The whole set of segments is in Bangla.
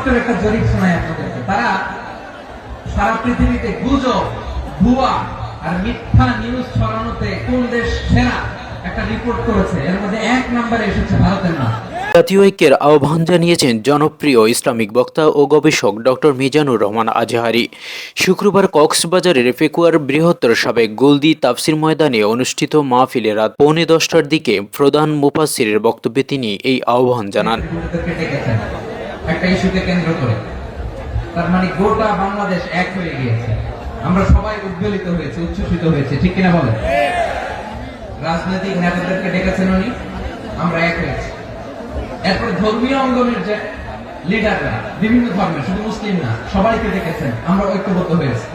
মাইক্রোসফটের একটা জরিপ শোনায় আপনাদেরকে। তারা সারা পৃথিবীতে গুজব ভুয়া আর মিথ্যা নিউজ ছড়ানোতে কোন দেশ সেরা একটা রিপোর্ট করেছে? এর মধ্যে এক নম্বরে এসেছে ভারতের নাম। জাতীয় ঐক্যের আহ্বান জানিয়েছেন জনপ্রিয় ইসলামিক বক্তা ও গবেষক ডক্টর মিজানুর রহমান আজহারি। শুক্রবার কক্সবাজারের ফেকুয়ার বৃহত্তর সাবেক গোলদি তাফসির ময়দানে অনুষ্ঠিত মাহফিলে রাত পৌনে দশটার দিকে প্রধান মুফাসিরের বক্তব্যে তিনি এই আহ্বান জানান। একটা ইস্যুকে কেন্দ্র করে। তার মানে গোটা বাংলাদেশ এক হয়ে গিয়েছে। আমরা সবাই উদ্বেলিত হয়েছে, উচ্ছ্বসিত হয়েছে, ঠিক কিনা বলেন? রাজনৈতিক নেতাদেরকে ডেকেছেন উনি, আমরা এক হয়েছি। এরপর ধর্মীয় অঙ্গনের যে লিডাররা বিভিন্ন ধর্মের, শুধু মুসলিম না, সবাইকে ডেকেছেন, আমরা ঐক্যবদ্ধ হয়েছি।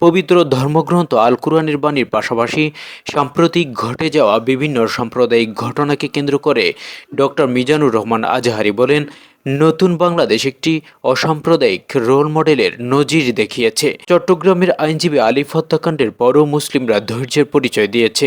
পবিত্র ধর্মগ্রন্থ আল কুরআনের বাণীর পাশাপাশি সাম্প্রতিক ঘটে যাওয়া বিভিন্ন সাম্প্রদায়িক ঘটনাকে কেন্দ্র করে ডক্টর মিজানুর রহমান আজহারি বলেন নতুন বাংলাদেশ একটি অসাম্প্রদায়িক রোল মডেলের নজির দেখিয়েছে। চট্টগ্রামের আইনজীবী আলিফ হত্যাকাণ্ডের পরও মুসলিমরা ধৈর্যের পরিচয় দিয়েছে।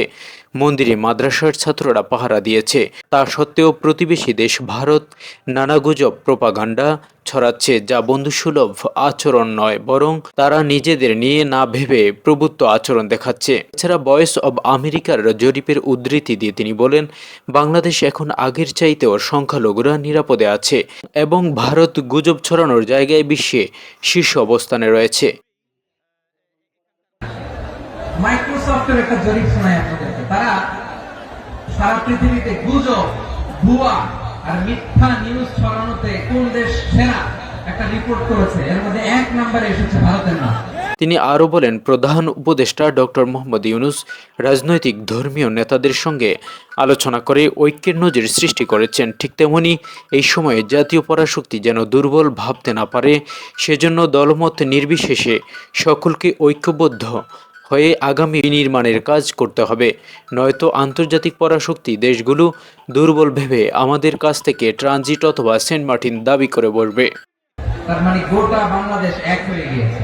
মন্দিরে মাদ্রাসার ছাত্ররা পাহারা দিয়েছে। তা সত্ত্বেও প্রতিবেশী দেশ ভারত নানা গুজব, প্রপাগান্ডা ছড়াচ্ছে যা বন্ধুসুলভ আচরণ নয়, বরং তারা নিজেদের নিয়ে না ভেবে প্রভুত্ব আচরণ দেখাচ্ছে। এছাড়া ভয়েস অব আমেরিকার জরিপের উদ্ধৃতি দিয়ে তিনি বলেন, বাংলাদেশ এখন আগের চাইতেও সংখ্যালঘুরা নিরাপদে আছে। এবং ভারত গুজব ছড়ানোর জায়গায় বিশ্বে শীর্ষ অবস্থানে রয়েছে। মাইক্রোসফটের একটা জরিপ শোনায় আপনাদেরকে। তারা সারা পৃথিবীতে গুজব, ভুয়া আর মিথ্যা নিউজ ছড়ানোতে কোন দেশ সেরা একটা রিপোর্ট করেছে? এর মধ্যে এক নম্বরে এসেছে ভারতের নাম। তিনি আরও বলেন, প্রধান উপদেষ্টা ডক্টর মোহাম্মদ ইউনুস রাজনৈতিক ধর্মীয় নেতাদের সঙ্গে আলোচনা করে ঐক্যের নজির সৃষ্টি করেছেন। ঠিক তেমনি এই সময়ে জাতীয় পরাশক্তি যেন দুর্বল ভাবতে না পারে, সেজন্য দলমত নির্বিশেষে সকলকে ঐক্যবদ্ধ হয়ে আগামী নির্মাণের কাজ করতে হবে। নয়তো আন্তর্জাতিক পরাশক্তি দেশগুলো দুর্বল ভেবে আমাদের কাছ থেকে ট্রানজিট অথবা সেন্ট মার্টিন দাবি করে বসবে। তার মানে গোটা বাংলাদেশ এক হয়ে গিয়েছে।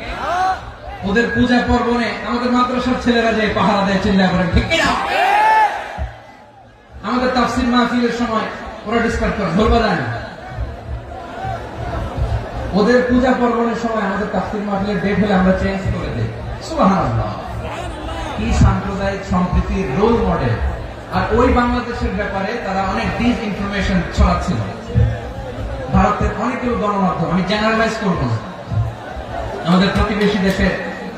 ওদের পূজা পর্বণে আমাদের মাদ্রাসার ছেলেরা যে পাহারা দেয় চিল্লা কিনা? আমাদের তাফসির মাহফিলের সময় ওরা ডিসকাস করে ঢোল না। ওদের পূজা পর্বণের সময় আমাদের তাফসির মাহফিলের ডেট হলে আমরা চেঞ্জ করে দিই। সুবহানাল্লাহ। কি সাম্প্রদায়িক সম্প্রীতির রোল মডেল আর ওই বাংলাদেশের ব্যাপারে তারা অনেক ডিস ইনফরমেশন ছড়াচ্ছিল। ভারতের অনেকগুলো গণমাধ্যম, আমি জেনারেলাইজ করব আমাদের প্রতিবেশী দেশের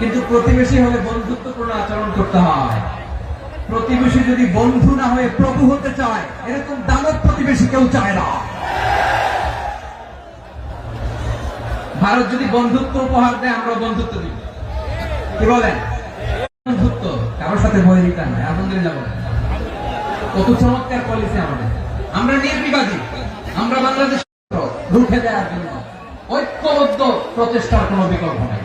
কিন্তু প্রতিবেশী হলে বন্ধুত্বপূর্ণ আচরণ করতে হয়। প্রতিবেশী যদি বন্ধু না হয়ে প্রভু হতে চায়, এরকম দানব প্রতিবেশী কেউ চায় না। ভারত যদি বন্ধুত্ব উপহার দেয়, আমরা বন্ধুত্ব দিব। কি বলেন? বন্ধুত্ব, কারোর সাথে বহিরিতা নয় আলহামদুলিল্লাহ বলেন। কত চমৎকার পলিসি আমাদের। আমরা নির্বিবাদী, আমরা বাংলাদেশ রুখে দেওয়ার জন্য ঐক্যবদ্ধ প্রচেষ্টার কোনো বিকল্প নাই।